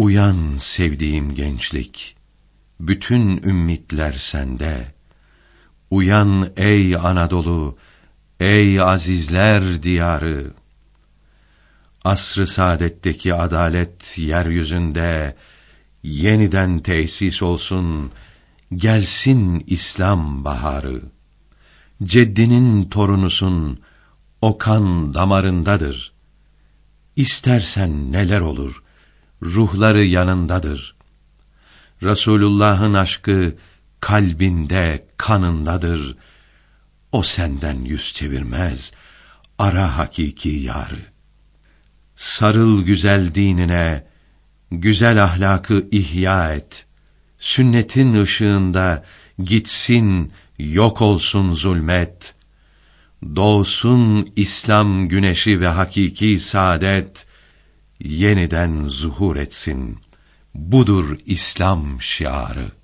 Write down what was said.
Uyan sevdiğim gençlik, bütün ümmitler sende. Uyan ey Anadolu, ey azizler diyarı. Asr-ı saadetteki adalet yeryüzünde yeniden tesis olsun, gelsin İslam baharı. Ceddinin torunusun, o kan damarındadır. İstersen neler olur, ruhları yanındadır. Resulullah'ın aşkı kalbinde, kanındadır. O senden yüz çevirmez. Ara hakiki yarı. Sarıl güzel dinine, güzel ahlakı ihya et. Sünnetin ışığında gitsin, yok olsun zulmet. Doğsun İslam güneşi ve hakiki saadet yeniden zuhur etsin. Budur İslam şiarı.